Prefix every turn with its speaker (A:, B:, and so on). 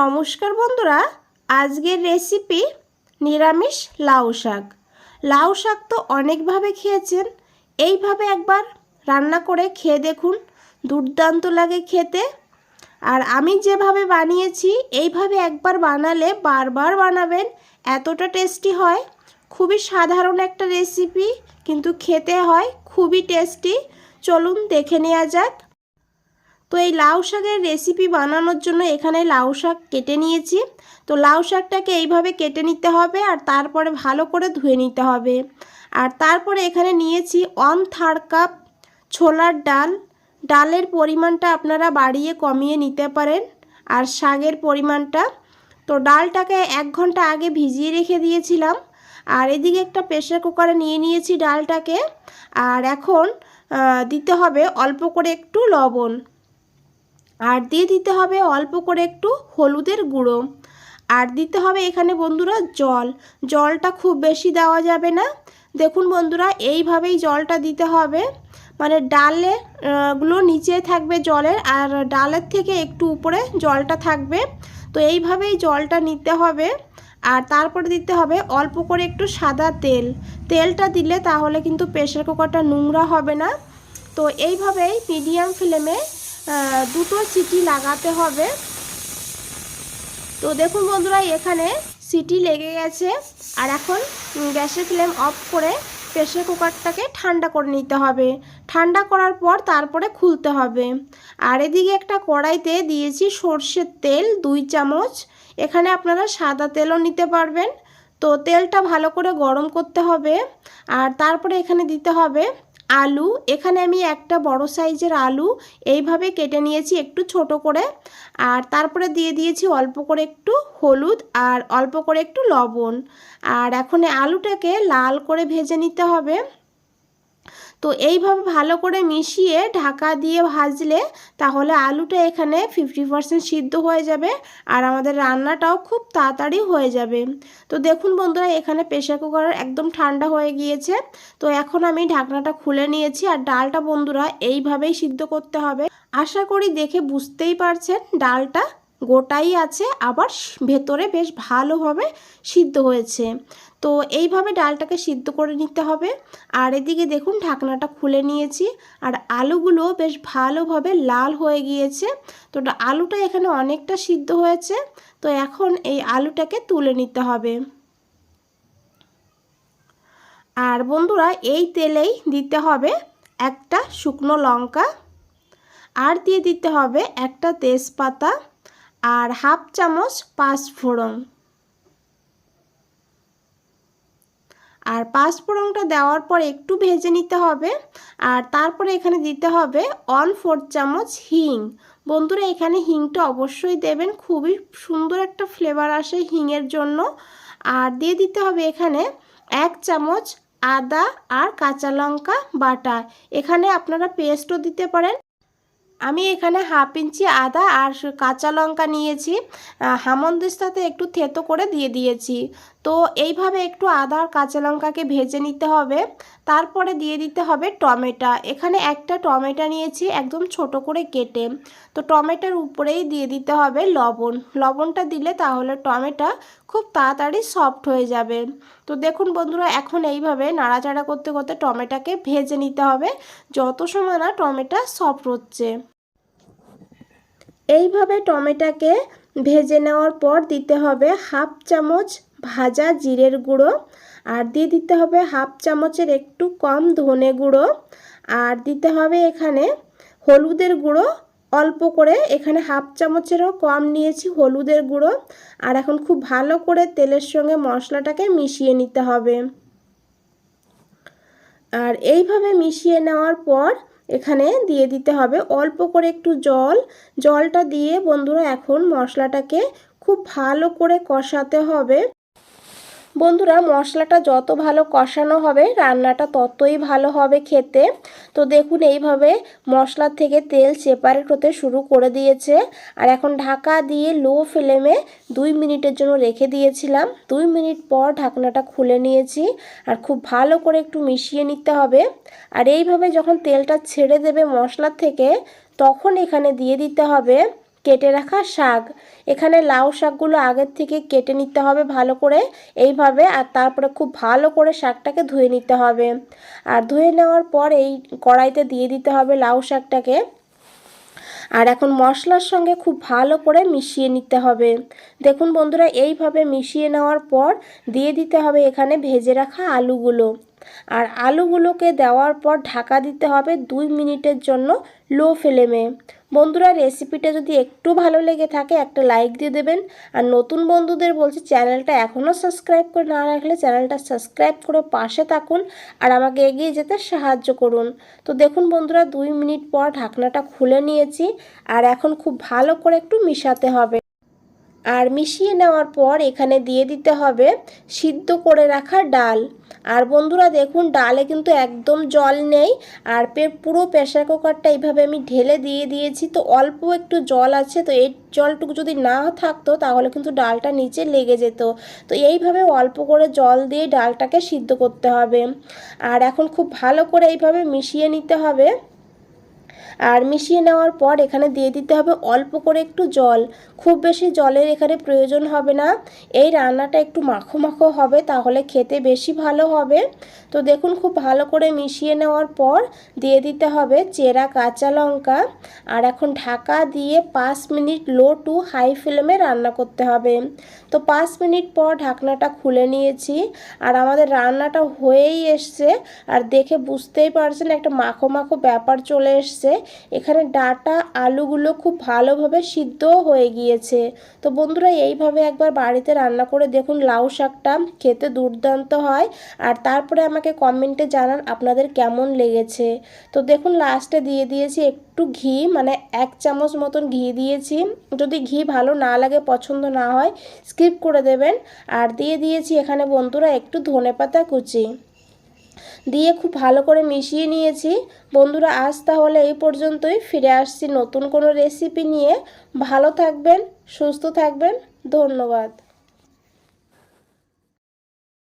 A: নমস্কার বন্ধুরা, আজকের রেসিপি নিরামিষ লাউ শাক। লাউ শাক তো অনেকভাবে খেয়েছেন, এইভাবে একবার রান্না করে খেয়ে দেখুন, দুর্দান্ত লাগে খেতে। আর আমি যেভাবে বানিয়েছি, এইভাবে একবার বানালে বারবার বানাবেন, এতটা টেস্টি হয়। খুবই সাধারণ একটা রেসিপি কিন্তু খেতে হয়, খুবই টেস্টি চলুন দেখে নেওয়া যাক। তো এই লাউ শাকের রেসিপি বানানোর জন্য এখানে লাউ শাক কেটে নিয়েছি। তো লাউ শাকটাকে এইভাবে কেটে নিতে হবে আর তারপরে ভালো করে ধুয়ে নিতে হবে। আর তারপরে এখানে নিয়েছি ওয়ান থার্ড কাপ ছোলার ডাল। ডালের পরিমাণটা আপনারা বাড়িয়ে কমিয়ে নিতে পারেন আর শাকের পরিমাণটা। তো ডালটাকে এক ঘণ্টা আগে ভিজিয়ে রেখে দিয়েছিলাম। আর এদিকে একটা প্রেশার কুকারে নিয়ে নিয়েছি ডালটাকে। আর এখন দিতে হবে অল্প করে একটু লবণ। আর দিয়ে দিতে হবে অল্প করে একটু হলুদের গুঁড়ো। আর দিতে হবে এখানে বন্ধুরা জল। জলটা খুব বেশি দেওয়া যাবে না। দেখুন বন্ধুরা, এইভাবেই জলটা দিতে হবে। মানে ডালে গুলো নিচে থাকবে জলের, আর ডালের থেকে একটু উপরে জলটা থাকবে। তো এইভাবেই জলটা নিতে হবে। আর তারপরে দিতে হবে অল্প করে একটু সাদা তেল। তেলটা দিলে তাহলে কিন্তু প্রেশার কুকারটা নোংরা হবে না। তো এইভাবেই মিডিয়াম ফ্লেমে দুটো সিটি লাগাতে হবে। তো দেখুন বন্ধুরা, এখানে সিটি লেগে গেছে। আর এখন গ্যাসের ফ্লেম অফ করে প্রেশার কুকারটাকে ঠান্ডা করে নিতে হবে। ঠান্ডা করার পর তারপরে খুলতে হবে। আর এদিকে একটা কড়াইতে দিয়েছি সর্ষের তেল, দুই চামচ। এখানে আপনারা সাদা তেলও নিতে পারবেন। তো তেলটা ভালো করে গরম করতে হবে। আর তারপরে এখানে দিতে হবে আলু, এখানে আমি একটা বড় সাইজের আলু এইভাবে কেটে নিয়েছি একটু ছোট করে। আর তারপরে দিয়ে দিয়েছি অল্প করে একটু হলুদ আর অল্প করে একটু লবণ। আর এখন আলুটাকে লাল করে ভেজে নিতে হবে। তো এইভাবে ভালো করে মিশিয়ে ঢাকা দিয়ে ভাজলে তাহলে আলুটা এখানে ফিফটি পারসেন্ট সিদ্ধ হয়ে যাবে আর আমাদের রান্নাটাও খুব তাড়াতাড়ি হয়ে যাবে। তো দেখুন বন্ধুরা, এখানে প্রেশার কুকার একদম ঠান্ডা হয়ে গিয়েছে। তো এখন আমি ঢাকনাটা খুলে নিয়েছি আর ডালটা বন্ধুরা এইভাবেই সিদ্ধ করতে হবে। আশা করি দেখে বুঝতেই পারছেন ডালটা। গোটাই আছে, আবার ভেতরে বেশ ভালোভাবে সিদ্ধ হয়েছে। তো এইভাবে ডালটাকে সিদ্ধ করে নিতে হবে। আর এদিকে দেখুন, ঢাকনাটা খুলে নিয়েছি। আর আলুগুলো বেশ ভালোভাবে লাল হয়ে গিয়েছে। তো আলুটা এখানে অনেকটা সিদ্ধ হয়েছে। তো এখন এই আলুটাকে তুলে নিতে হবে। আর বন্ধুরা, এই তেলেই দিতে হবে একটা শুকনো লঙ্কা। আর দিয়ে দিতে হবে একটা তেজপাতা। আর হাফ চামচ পাঁচফোড়ন আর পাঁচফোড়নটা দেওয়ার পর একটু ভেজে নিতে হবে। আর তারপরে এখানে দিতে হবে ওয়ান ফোর চামচ হিং। বন্ধুরা, এখানে হিংটা অবশ্যই দেবেন। খুবই সুন্দর একটা ফ্লেভার আসে হিংয়ের জন্য। আর দিয়ে দিতে হবে এখানে এক চামচ আদা আর কাঁচা লঙ্কা বাটা। এখানে আপনারা পেস্টও দিতে পারেন। আমি এখানে হাফ ইঞ্চি আদা আর কাঁচা লঙ্কা নিয়েছি। হামন্দিস্তাতে একটু থেতো করে দিয়ে দিয়েছি। তো এইভাবে একটু আদা আর কাঁচা লঙ্কাকে ভেজে নিতে হবে। তারপরে দিয়ে দিতে হবে টমেটো। এখানে একটা টমেটো নিয়েছি একদম ছোট করে কেটে। তো টমেটোর উপরেই দিয়ে দিতে হবে লবণ। লবণটা দিলে তাহলে টমেটো খুব তাড়াতাড়ি সফট হয়ে যাবে। তো দেখুন বন্ধুরা, এখন এইভাবে নাড়াচাড়া করতে করতে টমেটোকে ভেজে নিতে হবে। যত সময় না টমেটো সফট হচ্ছে। এইভাবে টমেটোকে ভেজে নেওয়ার পর দিতে হবে হাফ চামচ ভাজা জিরের গুঁড়ো, আর দিয়ে দিতে হবে হাফ চামচের একটু কম ধনে গুঁড়ো, আর দিতে হবে এখানে হলুদের গুঁড়ো। অল্প করে এখানে হাফ চামচেরও কম নিয়েছি হলুদের গুঁড়ো, আর এখন খুব ভালো করে তেলের সঙ্গে মশলাটাকে মিশিয়ে নিতে হবে। আর এইভাবে মিশিয়ে নেওয়ার পর এখানে দিয়ে দিতে হবে অল্প করে একটু জল। জলটা দিয়ে বন্ধুরা এখন মশলাটাকে খুব ভালো করে কষাতে হবে। বন্ধুরা, মশলাটা যত ভালো কষানো হবে, রান্নাটা ততই ভালো হবে খেতে। তো দেখুন, এইভাবে মশলা থেকে তেল সেপারেট হতে শুরু করে দিয়েছে। আর এখন ঢাকা দিয়ে লো ফ্লেমে দুই মিনিটের জন্য রেখে দিয়েছিলাম। দুই মিনিট পর ঢাকনাটা খুলে নিয়েছি। আর খুব ভালো করে একটু মিশিয়ে নিতে হবে। আর এইভাবে যখন তেলটা ছেড়ে দেবে মশলা থেকে, তখন এখানে দিয়ে দিতে হবে কেটে রাখা শাক। এখানে লাউ শাকগুলো আগের থেকে কেটে নিতে হবে ভালো করে। এইভাবে আর তারপরে খুব ভালো করে শাকটাকে ধুয়ে নিতে হবে। আর ধুয়ে নেওয়ার পর এই কড়াইতে দিয়ে দিতে হবে লাউ শাকটাকে। আর এখন মশলার সঙ্গে খুব ভালো করে মিশিয়ে নিতে হবে। দেখুন বন্ধুরা, এইভাবে মিশিয়ে নেওয়ার পর দিয়ে দিতে হবে এখানে ভেজে রাখা আলুগুলো। আর আলুগুলোকে দেওয়ার পর ঢাকা দিতে হবে দুই মিনিটের জন্য লো ফ্লেমে। বন্ধুরা রেসিপিটা যদি একটু ভালো লেগে থাকে, একটা লাইক দিয়ে দেবেন। আর নতুন বন্ধুদের বলছি, চ্যানেলটা এখনও সাবস্ক্রাইব করে না রাখলে চ্যানেলটা সাবস্ক্রাইব করে পাশে থাকুন আর আমাকে এগিয়ে যেতে সাহায্য করুন। তো দেখুন বন্ধুরা, দুই মিনিট পর ঢাকনাটা খুলে নিয়েছি আর এখন খুব ভালো করে একটু মিশাতে হবে। আর মিশিয়ে নেওয়ার পর এখানে দিয়ে দিতে হবে সিদ্ধ করে রাখা ডাল। আর বন্ধুরা দেখুন, ডালে কিন্তু একদম জল নেই। আর পে পুরো প্রেশার কুকারটা এইভাবে আমি ঢেলে দিয়ে দিয়েছি। তো অল্প একটু জল আছে, তো এই জলটুকু যদি না থাকতো তাহলে কিন্তু ডালটা নিচে লেগে যেত। তো এইভাবে অল্প করে জল দিয়ে ডালটাকে সিদ্ধ করতে হবে। আর এখন খুব ভালো করে এইভাবে মিশিয়ে নিতে হবে। আর মিশিয়ে নেওয়ার পর এখানে দিয়ে দিতে হবে অল্প করে একটু জল। খুব বেশি জলের এখানে প্রয়োজন হবে না। এই রান্নাটা একটু মাখো মাখো হবে, তাহলে খেতে বেশি ভালো হবে। তো দেখুন, খুব ভালো করে মিশিয়ে নেওয়ার পর দিয়ে দিতে হবে চেরা কাঁচা লঙ্কা। আর এখন ঢাকা দিয়ে পাঁচ মিনিট লো টু হাই ফ্লেমে রান্না করতে হবে। তো পাঁচ মিনিট পর ঢাকনাটা খুলে নিয়েছি। আর আমাদের রান্নাটা হয়েই এসছে। আর দেখে বুঝতেই পারছেন, একটা মাখো মাখো ব্যাপার চলে এসছে। এখানে ডাটা আলুগুলো খুব ভালোভাবে সিদ্ধ হয়ে গিয়েছে। তো বন্ধুরা, এইভাবে একবার বাড়িতে রান্না করে দেখুন লাউ শাকটা খেতে দুর্দান্ত হয়। আর তারপরে আমাকে কমেন্টে জানান আপনাদের কেমন লেগেছে। তো দেখুন লাস্টে দিয়ে দিয়েছি একটু ঘি মানে এক চামচ মতন ঘি দিয়েছি। যদি ঘি ভালো না লাগে, পছন্দ না হয় স্কিপ করে দেবেন। আর দিয়ে দিয়েছি এখানে বন্ধুরা একটু ধনে পাতা কুচি। দিয়ে খুব ভালো করে মিশিয়ে নিয়েছি। বন্ধুরা, আজ তাহলে এই পর্যন্তই। ফিরে আসছি নতুন কোনো রেসিপি নিয়ে। ভালো থাকবেন, সুস্থ থাকবেন। ধন্যবাদ।